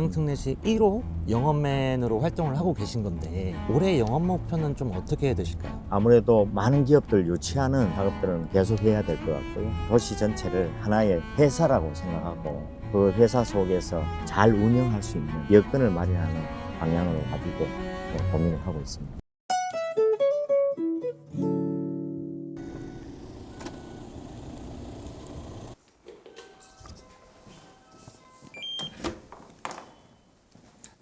고양특례시 1호 영업맨으로 활동을 하고 계신 건데 올해 영업 목표는 좀 어떻게 되실까요? 아무래도 많은 기업들 유치하는 작업들은 계속해야 될 것 같고요. 도시 전체를 하나의 회사라고 생각하고 그 회사 속에서 잘 운영할 수 있는 여건을 마련하는 방향으로 가지고 네, 고민을 하고 있습니다.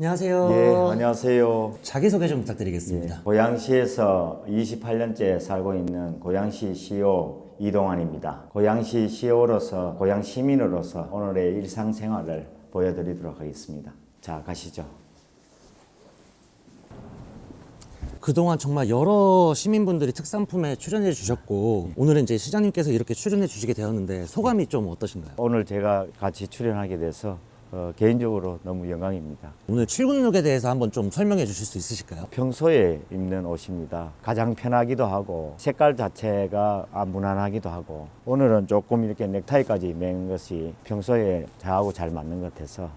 안녕하세요. 예, 안녕하세요. 자기소개 좀 예, 부탁드리겠습니다. 고양시에서 28년째 살고 있는 고양시 CEO 이동환입니다. 고양시 CEO로서 고양 시민으로서 오늘의 일상생활을 보여드리도록 하겠습니다. 자, 가시죠. 그동안 정말 여러 시민분들이 특산품에 출연해 주셨고 오늘은 이제 시장님께서 이렇게 출연해 주시게 되었는데 소감이 좀 어떠신가요? 오늘 제가 같이 출연하게 돼서 어, 개인적으로 너무 영광입니다. 오늘 출근룩에 대해서 한번 좀 설명해 주실 수 있으실까요? 평소에 입는 옷입니다. 가장 편하기도 하고 색깔 자체가 아, 무난하기도 하고 오늘은 조금 이렇게 넥타이까지 맨 것이 평소에 저하고 잘 맞는 것 같아서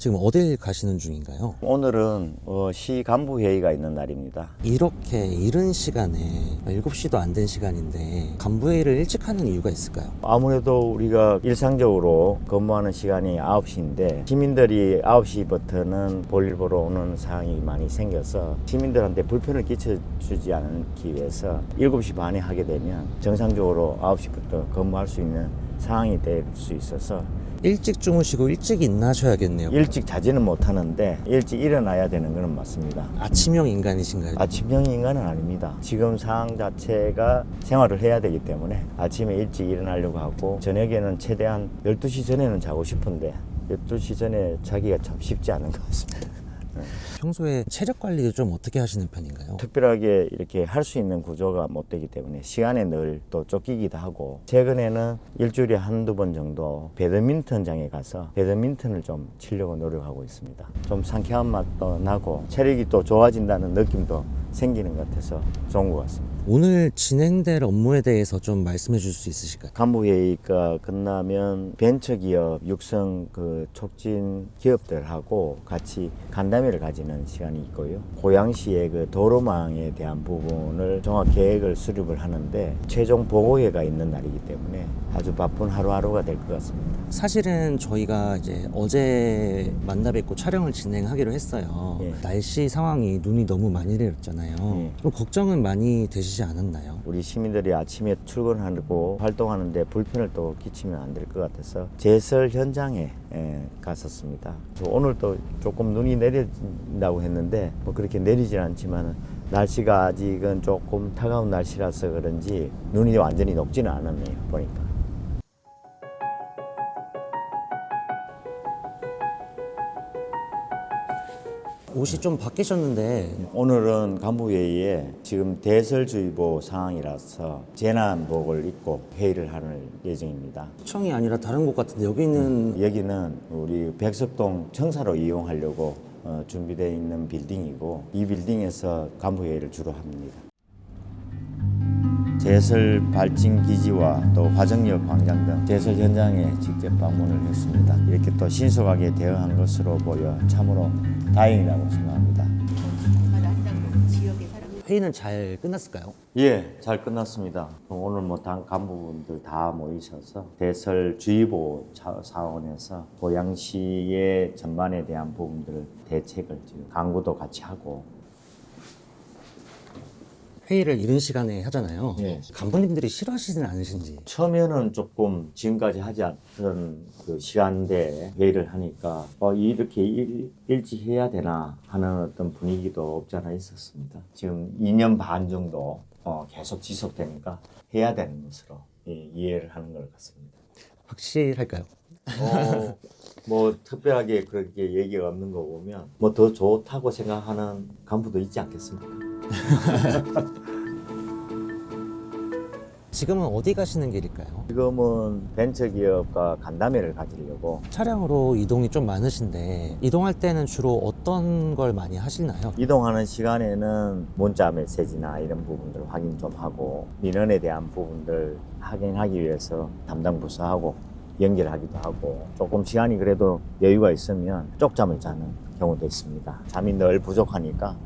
지금 어딜 가시는 중인가요? 오늘은 어, 시 간부 회의가 있는 날입니다. 이렇게 이른 시간에 7시도 안 된 시간인데 간부 회의를 일찍 하는 이유가 있을까요? 아무래도 우리가 일상적으로 근무하는 시간이 9시인데 시민들이 9시부터는 볼일 보러 오는 상황이 많이 생겨서 시민들한테 불편을 끼쳐주지 않기 위해서 7시 반에 하게 되면 정상적으로 9시부터 근무할 수 있는 상황이 될 수 있어서 일찍 주무시고 일찍 일어나셔야겠네요. 일찍 자지는 못하는데 일찍 일어나야 되는 것은 맞습니다. 아침형 인간이신가요? 아침형 인간은 아닙니다. 지금 상황 자체가 생활을 해야 되기 때문에 아침에 일찍 일어나려고 하고 저녁에는 최대한 12시 전에는 자고 싶은데 12시 전에 자기가 참 쉽지 않은 것 같습니다. 평소에 체력 관리를 좀 어떻게 하시는 편인가요? 특별하게 이렇게 할 수 있는 구조가 못 되기 때문에 시간에 늘 또 쫓기기도 하고 최근에는 일주일에 한두 번 정도 배드민턴장에 가서 배드민턴을 좀 치려고 노력하고 있습니다. 좀 상쾌한 맛도 나고 체력이 또 좋아진다는 느낌도 생기는 것 같아서 좋은 것 같습니다. 오늘 진행될 업무에 대해서 좀 말씀해 줄 수 있으실까요? 간부회의가 끝나면 벤처기업 육성 그 촉진 기업들하고 같이 간담회를 가지는 시간이 있고요. 고양시의 그 도로망에 대한 부분을 종합 계획을 수립을 하는데 최종 보고회가 있는 날이기 때문에 아주 바쁜 하루하루가 될 것 같습니다. 사실은 저희가 이제 어제 만나 뵙고 촬영을 진행하기로 했어요. 예. 날씨 상황이 눈이 너무 많이 내렸잖아요. 예. 좀 걱정은 많이 되시 지 않았나요? 우리 시민들이 아침에 출근하고 활동하는데 불편을 또 끼치면 안 될 것 같아서 제설 현장에 예, 갔었습니다. 그래서 오늘 또 조금 눈이 내린다고 했는데 뭐 그렇게 내리진 않지만 날씨가 아직은 조금 차가운 날씨라서 그런지 눈이 완전히 녹지는 않았네요 보니까. 옷이 좀 바뀌셨는데 오늘은 간부회의에 지금 대설주의보 상황이라서 재난복을 입고 회의를 하는 예정입니다. 시청이 아니라 다른 곳 같은데 여기 있는 여기는 우리 백석동 청사로 이용하려고 어, 준비되어 있는 빌딩이고 이 빌딩에서 간부회의를 주로 합니다. 제설 발진 기지와 또 화정역 광장 등 제설 현장에 직접 방문을 했습니다. 이렇게 또 신속하게 대응한 것으로 보여 참으로 다행이라고 생각합니다. 회의는 잘 끝났을까요? 예, 잘 끝났습니다. 오늘 뭐 당 간부분들 다 모이셔서 대설 주의보 차- 사원에서 고양시의 전반에 대한 부분들 대책을 지금 강구도 같이 하고 회의를 이른 시간에 하잖아요. 예. 간부님들이 싫어하시진 않으신지. 처음에는 조금 지금까지 하지 않던 그 시간대에 회의를 하니까 어, 이렇게 일, 일찍 해야 되나 하는 어떤 분위기도 없지 않아 있었습니다. 지금 2년 반 정도 어, 계속 지속되니까 해야 되는 것으로 예, 이해를 하는 것 같습니다. 확실할까요? 어, 뭐 특별하게 그렇게 얘기가 없는 거 보면 뭐 더 좋다고 생각하는 간부도 있지 않겠습니까? 지금은 어디 가시는 길일까요? 지금은 벤처기업과 간담회를 가지려고 차량으로 이동이 좀 많으신데 이동할 때는 주로 어떤 걸 많이 하시나요? 이동하는 시간에는 문자 메시지나 이런 부분들 확인 좀 하고 민원에 대한 부분들 확인하기 위해서 담당 부서하고 연결하기도 하고 조금 시간이 그래도 여유가 있으면 쪽잠을 자는 경우도 있습니다. 잠이 늘 부족하니까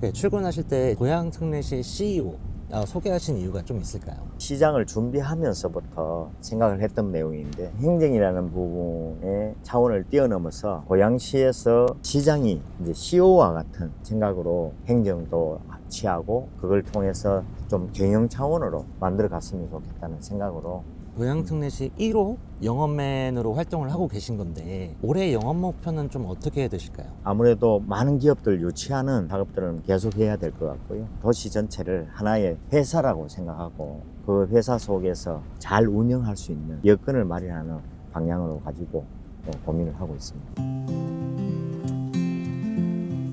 네, 출근하실 때 고향 특례시 CEO 아, 소개하신 이유가 좀 있을까요? 시장을 준비하면서부터 생각을 했던 내용인데 행정이라는 부분의 차원을 뛰어넘어서 고양시에서 시장이 이제 CO와 같은 생각으로 행정도 취하고 그걸 통해서 좀 경영 차원으로 만들어 갔으면 좋겠다는 생각으로 고향 특례시 1호 영업맨으로 활동을 하고 계신 건데 올해 영업 목표는 좀 어떻게 되실까요? 아무래도 많은 기업들 유치하는 작업들은 계속해야 될 것 같고요. 도시 전체를 하나의 회사라고 생각하고 그 회사 속에서 잘 운영할 수 있는 여건을 마련하는 방향으로 가지고 또 고민을 하고 있습니다.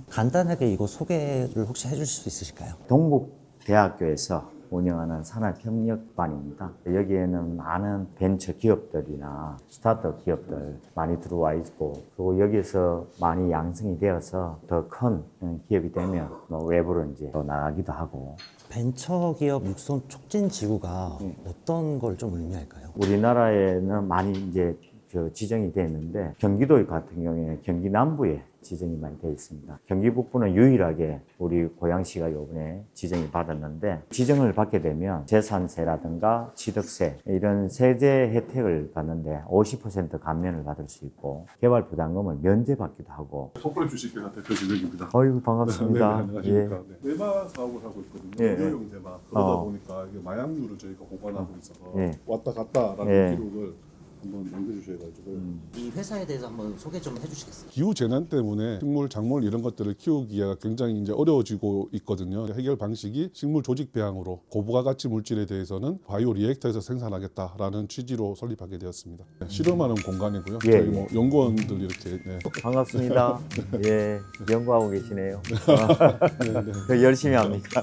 간단하게 이거 소개를 혹시 해주실 수 있으실까요? 동국대학교에서 운영하는 산업협력반입니다. 여기에는 많은 벤처 기업들이나 스타트업 기업들 많이 들어와 있고 그리고 여기서 많이 양성이 되어서 더 큰 기업이 되면 뭐 외부로 이제 또 나가기도 하고 벤처기업 육성 촉진 지구가 어떤 걸 좀 의미할까요? 우리나라에는 많이 이제 저 지정이 되어 있는데 경기도 같은 경우에 경기 남부에 지정이 많이 되어 있습니다. 경기 북부는 유일하게 우리 고양시가 요번에 지정이 받았는데 지정을 받게 되면 재산세라든가 취득세 이런 세제 혜택을 받는데 50% 감면을 받을 수 있고 개발 부담금을 면제받기도 하고 석굴 주식회사 대표 진혁입니다. 어이구 네, 반갑습니다. 안녕하십니까. 네. 대마 사업을 하고 있거든요. 예, 예. 의료용 대마. 그러다 어. 보니까 이게 마약류를 저희가 보관하고 있어서 예. 왔다 갔다라는 예. 기록을 한번 남겨주셔가지고 이 회사에 대해서 한번 소개 좀 해주시겠어요? 기후 재난 때문에 식물, 작물 이런 것들을 키우기가 굉장히 이제 어려워지고 있거든요. 해결 방식이 식물 조직 배양으로 고부가 가치 물질에 대해서는 바이오 리액터에서 생산하겠다라는 취지로 설립하게 되었습니다. 네, 실험하는 공간이고요. 예, 저희 예. 뭐 연구원들 이렇게 네. 반갑습니다. 예, 연구하고 계시네요. 네, 네. 그 열심히 합니다.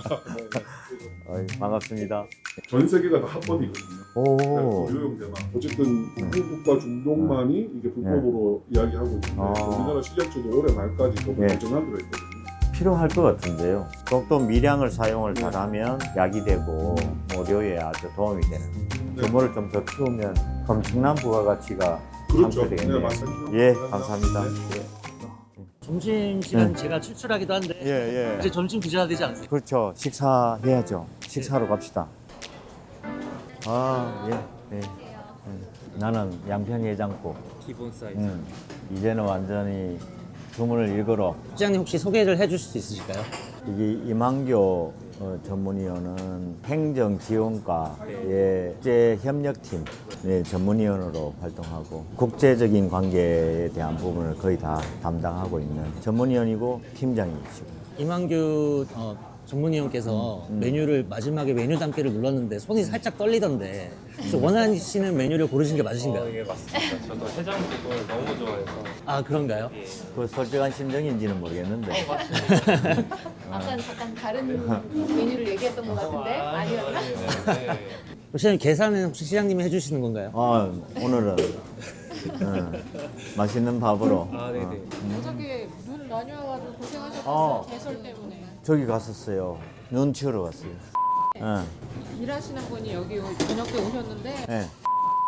어이, 반갑습니다. 전 세계가 다 합법이거든요. 오, 의료용 대마. 어쨌든 북부국가 중동만이 이게 불법으로 이야기하고 있는데 아. 우리나라 실력자도 올해 말까지 법을 예. 개정하기로 했거든요. 필요할 것 같은데요. 더욱더 미량을 사용을 잘하면 약이 되고 의료에 아주 도움이 되는. 규모를 좀 더 키우면 엄청난 부가가치가 그렇죠. 창출되겠네요. 네, 맞습니다. 예, 감사합니다. 네. 점심 시간 네. 제가 출출하기도 한데 예, 예. 이제 점심 드셔야 되지 않으세요? 그렇죠. 식사해야죠. 식사로 갑시다. 아, 예, 예. 예. 나는 양평 해장국. 기본 사이즈 음, 이제는 완전히 주문을 읽으러 시장님 혹시 소개를 해주실 수 있으실까요? 이게 이만교 어, 전문위원은 행정지원과의 국제협력팀 의 전문위원으로 활동하고 국제적인 관계에 대한 부분을 거의 다 담당하고 있는 전문위원이고 팀장이시고 이만규 어, 전문위원께서 메뉴를 마지막에 메뉴 담기를 눌렀는데 손이 살짝 떨리던데 혹시 원하시는 메뉴를 고르신 게 맞으신가요? 어, 예 맞습니다. 저도 해장국을 너무 좋아해서 아 그런가요? 예. 그 솔직한 심정인지는 모르겠는데 아까 잠깐 다른 메뉴를 얘기했던 것 같은데 아니었나? 네. 시장님 계산은 혹시 시장님이 해주시는 건가요? 아, 오늘은 어, 맛있는 밥으로 아 네네. 저기 눈 나뉘어가지고 어. 고생하셨어요 개설 때문에 저기 갔었어요. 눈 치우러 갔어요. 예, 일하시는 분이 여기 오- 저녁 때 오셨는데 예.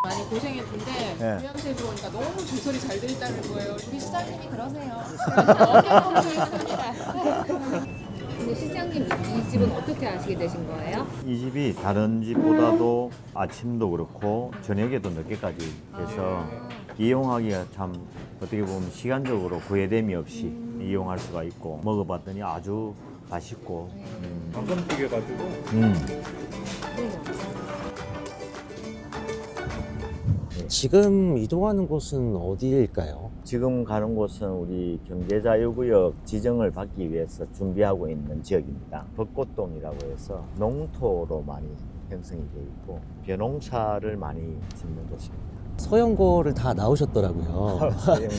많이 고생했는데 네. 고향세에서 오니까 너무 조설이 잘 돼 있다는 거예요 우리 시장님이 그러세요. 어깨 좋습니다 근데 시장님 이 집은 어떻게 아시게 되신 거예요? 이 집이 다른 집보다도 아침도 그렇고 저녁에도 늦게까지 해서 이용하기가 참 어떻게 보면 시간적으로 구애됨이 없이 이용할 수가 있고 먹어봤더니 아주 맛있고 음, 방금 튀겨가지고 음. 지금 이동하는 곳은 어디일까요? 지금 가는 곳은 우리 경제자유구역 지정을 받기 위해서 준비하고 있는 지역입니다. 벚꽃동이라고 해서 농토로 많이 형성이 되어 있고 벼농사를 많이 짓는 곳입니다. 서영고를 다 나오셨더라고요.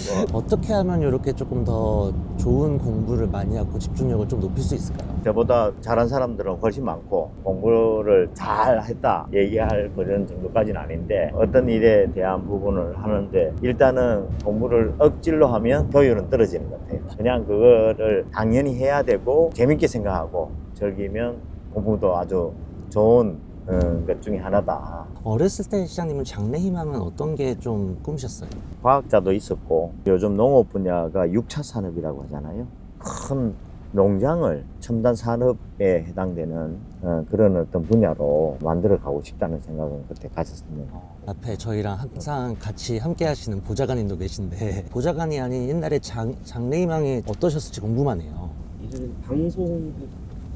어떻게 하면 이렇게 조금 더 좋은 공부를 많이 하고 집중력을 좀 높일 수 있을까요? 저보다 잘한 사람들은 훨씬 많고 공부를 잘 했다 얘기할 그런 정도까지는 아닌데 어떤 일에 대한 부분을 하는데 일단은 공부를 억질로 하면 효율은 떨어지는 것 같아요. 그냥 그거를 당연히 해야 되고 재밌게 생각하고 즐기면 공부도 아주 좋은 어, 것 중에 하나다. 어렸을 때 시장님은 장래 희망은 어떤 게 좀 꿈이셨어요? 과학자도 있었고 요즘 농업 분야가 6차 산업이라고 하잖아요. 큰 농장을 첨단 산업에 해당되는 어, 그런 어떤 분야로 만들어 가고 싶다는 생각은 그때 가졌습니다. 앞에 저희랑 항상 같이 함께 하시는 보좌관님도 계신데 보좌관이 아닌 옛날에 장, 장래 희망이 어떠셨을지 궁금하네요. 예전에 방송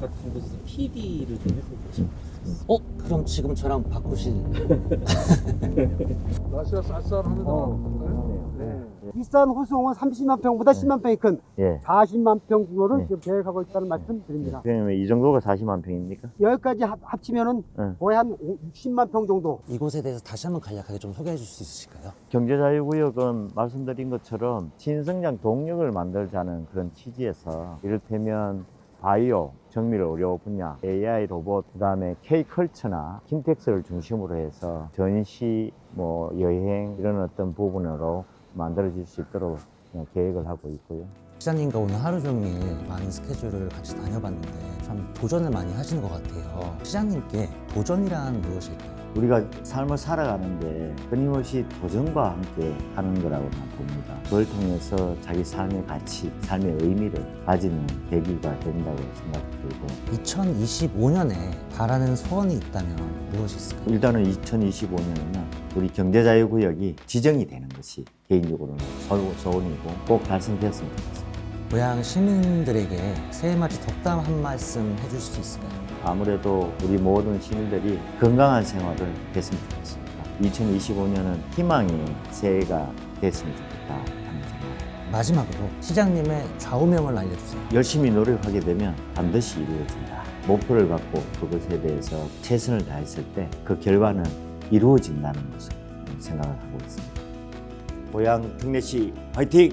같은 곳에서 PD를 좀 해보고 싶었어요. 어? 그럼 지금 저랑 바꾸실 날씨가 쌀쌀합니다. 비싼 호수공원 30만 평보다 10만 평이 큰 예. 40만 평 규모를 네. 지금 계획하고 있다는 말씀 드립니다. 그러면 이 정도가 40만 평입니까? 여기까지 합- 합치면은 네. 거의 한 60만 평 정도. 이곳에 대해서 다시 한번 간략하게 좀 소개해 줄 수 있으실까요? 경제자유구역은 말씀드린 것처럼 신성장 동력을 만들자는 그런 취지에서 이를테면 바이오, 정밀 의료 분야, AI 로봇, 그 다음에 K컬처나 킨텍스를 중심으로 해서 전시, 뭐 여행 이런 어떤 부분으로 만들어질 수 있도록 계획을 하고 있고요. 시장님과 오늘 하루 종일 많은 스케줄을 같이 다녀봤는데 참 도전을 많이 하시는 것 같아요. 시장님께 도전이란 무엇일까요? 우리가 삶을 살아가는데 끊임없이 도전과 함께 하는 거라고 난 봅니다. 그걸 통해서 자기 삶의 가치, 삶의 의미를 가지는 계기가 된다고 생각들고 2025년에 바라는 소원이 있다면 무엇이 있을까요? 일단은 2025년에는 우리 경제자유구역이 지정이 되는 것이 개인적으로는 소- 소원이고 꼭 달성되었으면 좋겠습니다. 고향 시민들에게 새해 맞이 덕담 한 말씀 해줄 수 있을까요? 아무래도 우리 모든 시민들이 건강한 생활을 했으면 좋겠습니다. 2025년은 희망의 새해가 됐으면 좋겠다 하는 생각. 마지막으로 시장님의 좌우명을 알려주세요. 열심히 노력하게 되면 반드시 이루어진다. 목표를 갖고 그것에 대해서 최선을 다했을 때 그 결과는 이루어진다는 것을 생각을 하고 있습니다. 고향 특례시 화이팅!